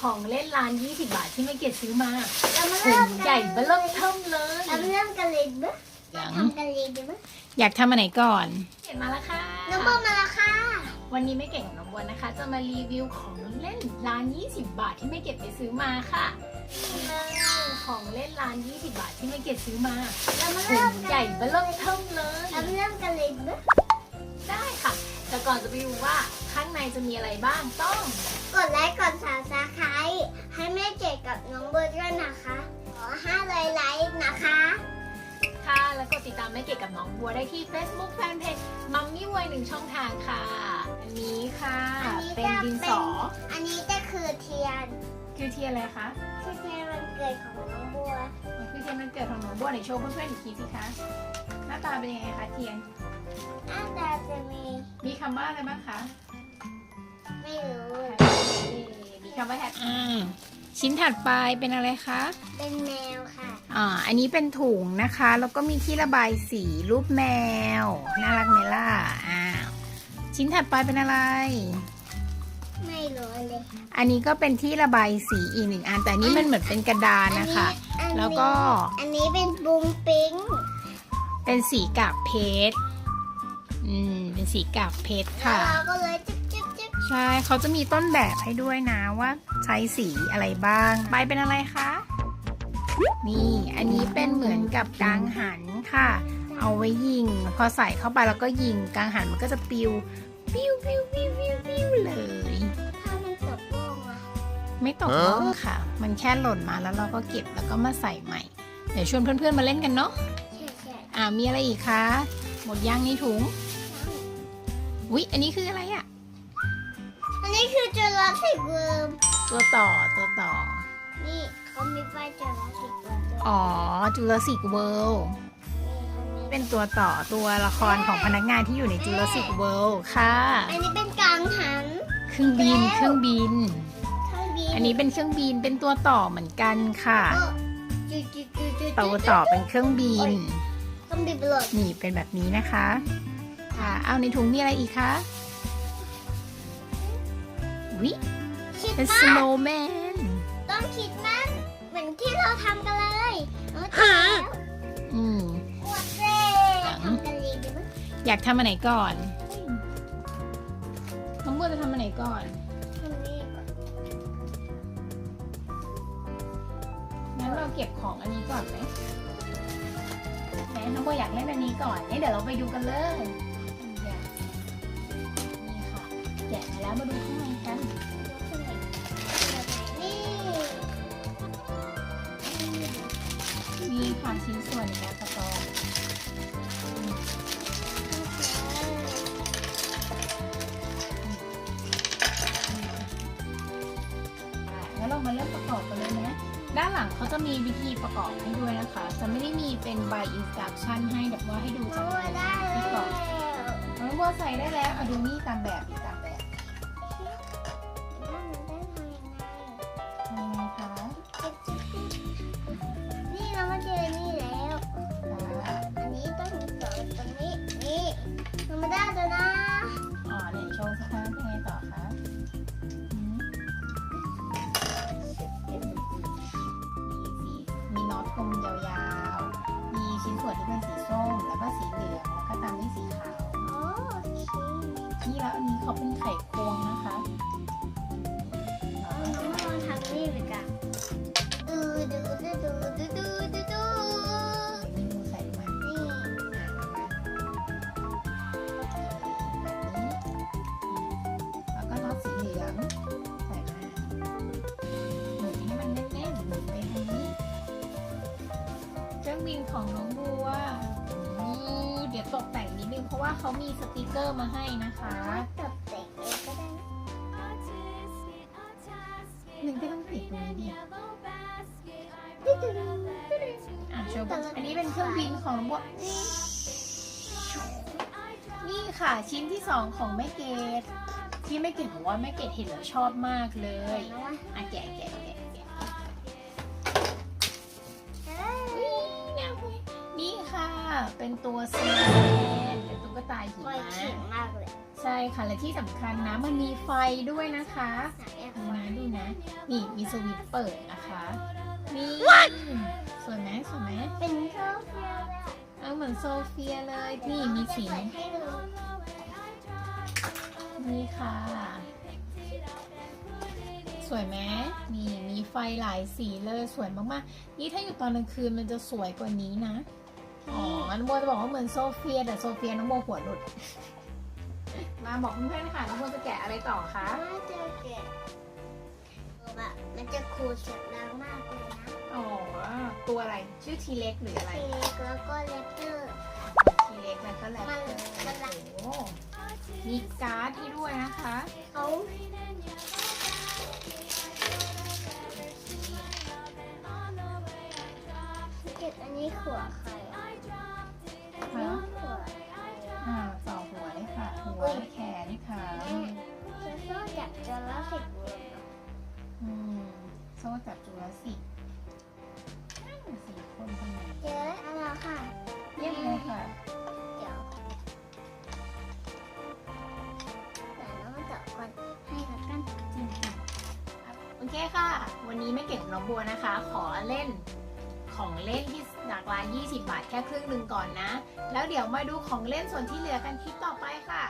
ของเล่นร้าน 20 บาทที่ไม่เก็บซื้อมาเรามาถุเริ่งมใหญ่เบอเริ่มเทิมเลยเรามาเริ่มกันเลยเบ้อยังทำกันเลยดีเบ้ออยากทำอันไหนก่อน เก็บมาแล้วค่ะ น้องโบมาแล้วค่ะวันนี้ไม่เก่งกับน้องบัวนะคะ จะมารีวิวของเล่นร้าน 20 บาทที่ไม่เก็บไปซื้อมาค่ะนี่เลยของเล่นร้าน 20 บาทที่ไม่เก็บซื้อมาเรามาถุเริ่งมใหญ่เบอเริ่มเทิมเลย เรามาเริ่มกันเลยเบ้อได้ค่ะ แต่ก่อนจะไปดูว่าข้างในจะมีอะไรบ้างต้อง กดไลค์กดซับสไครต์ให้แม่เจดกับน้องโบด้วยนะคะ ขอห้าเลยไลค์นะคะ ค่ะแล้วก็ติดตามแม่เกดกับน้องบัวได้ที่ Facebook Fanpage มัมมี่วัยหนึ่งช่องทางค่ะ อันนี้ค่ะ อันนี้เป็นจะดินเป็สนออันนี้จะคือเทียนคือเทียนอะไรคะคือเทียนวันเกิดของน้องบัว มันคือเทียนมันเกิดของน้องบัวไหนโชว์เพื่อนๆอีกทีสิคะ หน้าตาเป็นยังไงคะเทียน หน้าตาจะมีมีคำว่าอะไรบ้างคะไม่รู้มีคำว่าแฮปชิ้นถัดไปเป็นอะไรคะ เป็นแมวค่ะอ่า อันนี้เป็นถุงนะคะ แล้วก็มีที่ระบายสีรูปแมว น่ารักไหมล่ะอ้าวชิ้นถัดไปเป็นอะไร ไม่รู้เลยอันนี้ก็เป็นที่ระบายสีอีกหนึ่งอัน แต่อันนี้มันเหมือนเป็นกระดานนะคะ อันนี้แล้วก็ อันนี้เป็นบุงปิ้งเป็นสีกากเพชร อืมเป็นสีกากเพชรแล้วค่ะเราก็เลยจิ๊บจิ๊บจิ๊บใช่เขาจะมีต้นแบบให้ด้วยนะว่าใช้สีอะไรบ้าง ใบเป็นอะไรคะ นี่ อันนี้เป็นเหมือนกับกังหันค่ะ เอาไว้ยิง พอใส่เข้าไปแล้วก็ยิงกังหันมันก็จะปิว ปิวปิวปิวปิวปิวเลย ถ้ามันตกล่วงอะไม่ตกล่องค่ะ มันแค่หล่นมาแล้วเราก็เก็บแล้วก็มาใส่ใหม่ เดี๋ยวชวนเพื่อนๆมาเล่นกันเนาะ ใช่ใช่อ่ามีอะไรอีกคะ หมดย่างในถุง อุ๊ย อันนี้คืออะไรอะอันนี้คือจุลศิกเวิร์มตัวต่อตัวต่อ นี่เขามีป้ายจุลศิกเวิร์มด้วยอ๋อจูเลสิกเวิลด์นี่เขามีเป็นตัวต่อตัวละครของพนักงานที่อยู่ในจูเลสิกเวิลด์ค่ะ อันนี้เป็นกังหันเครื่องบินเครื่องบิน เครื่องบินอันนี้เป็นเครื่องบินเป็นตัวต่อเหมือนกันค่ะจุดจุดจุดจุดตัวต่อเป็นเครื่องบินเครื่องบินหล่นนี่เป็นแบบนี้นะคะ ค่ะ เอาในถุงมีอะไรอีกคะวิคิดเป็นมาสกโนว์แมนต้องคิดมากเหมือนที่เราทำกันเลยเอามาแล้วอืมหมดเลยทำกันเลยดีมั้ยอยากทำอันไหนก่อนน้องบัวจะทำอันไหนก่อนทำนี่ก่อนงั้นเราเก็บของอันนี้ก่อนไหมแหมน้องบัวอยากเล่นอันนี้ก่อนเนี่ยเดี๋ยวเราไปดูกันเลยนี่ค่ะ แกะมาแล้วมาดูข้างในกันนี่มีความชิ้นส่วนในการประกอบอะงั้นเรามาเริ่มประกอบกันเลยนะ ด้านหลังเขาจะมีวิธีประกอบให้ด้วยนะคะ จะไม่ได้มีเป็นใบอินสต u c ชั่นให้แบบว่าให้ดูจากโอ้ในได้ที่แล้ก่อนวน้องบัวใส่ได้แล้วเอาดูนี่ตามแบบอีก รงนี้นี่เรามาได้แล้วนะอ๋อเนี่ยโชว์สิคะเป็นไงต่อคะอืมมีสีมีน็อตกลมยาวๆ มีชิ้นส่วนที่เป็นสีส้ม แล้วก็สีเหลือง แล้วก็ตามด้วยสีขาว โอ้โอเค นี่แล้วอันนี้เขาเป็นไข่ควงนะคะ รื่องบินของน้องบัวอู้เดี๋ยวตกแต่งนิดนึงเพราะว่าเขามีสติกเกอร์มาให้นะคะตับเต็กเองก็ได้หนึ่งที่ต้องติดตรงนี้ดิดูดูดูอะโชว์อันนี้เป็นเครื่องบินของน้องบัวนี่ค่ะชิ้นที่สองของแม่เกดที่แม่เกดบอกว่าแม่เกดเห็นแล้วชอบมากเลยอะแกะแกะแกะ เป็นตัวสแนนเป็นตุ๊กตาหิปล่อยมะเข็งมากเลยใช่ค่ะและที่สำคัญนะ มันมีไฟด้วยนะคะดูนะดูนะ นี่มีสวิตช์เปิดนะคะนี่สวยไหมสวยไหมเป็นโซเฟียเลยเอาเหมือนโซเฟียเลย นี่มีสีเปิดให้ดูนี่ค่ะ สวยไหมนี่มีไฟหลายสีเลยสวยมากๆ นี่ถ้าอยู่ตอนกลางคืนมันจะสวยกว่านี้นะ อ๋อน้องโบจะบอกว่าเหมือนโซเฟียแต่โซเฟียน้องโบหัวหลุด มาบอกเพื่อนๆค่ะน้องโบจะแกะอะไรต่อคะ น่าจะเก็บแบบมันจะขูดเสียงดังมากเลยนะอ๋อ ตัวอะไร ชื่อทีเล็กหรืออะไรเค้กแล้วก็เลปเตอร์ ทีเล็กแล้วก็แลปมันเตอร์มันละโอ้มีการ์ดให้ด้วยนะคะ เขาเก็บอันนี้ขัวใครอะค่ะ ค่ะ วันนี้ไม่เก่งน้องบัวนะคะ ขอเล่นของเล่นที่หลักร้าน 20 บาทแค่ครึ่งหนึ่งก่อนนะ แล้วเดี๋ยวมาดูของเล่นส่วนที่เหลือกันคลิปต่อไปค่ะ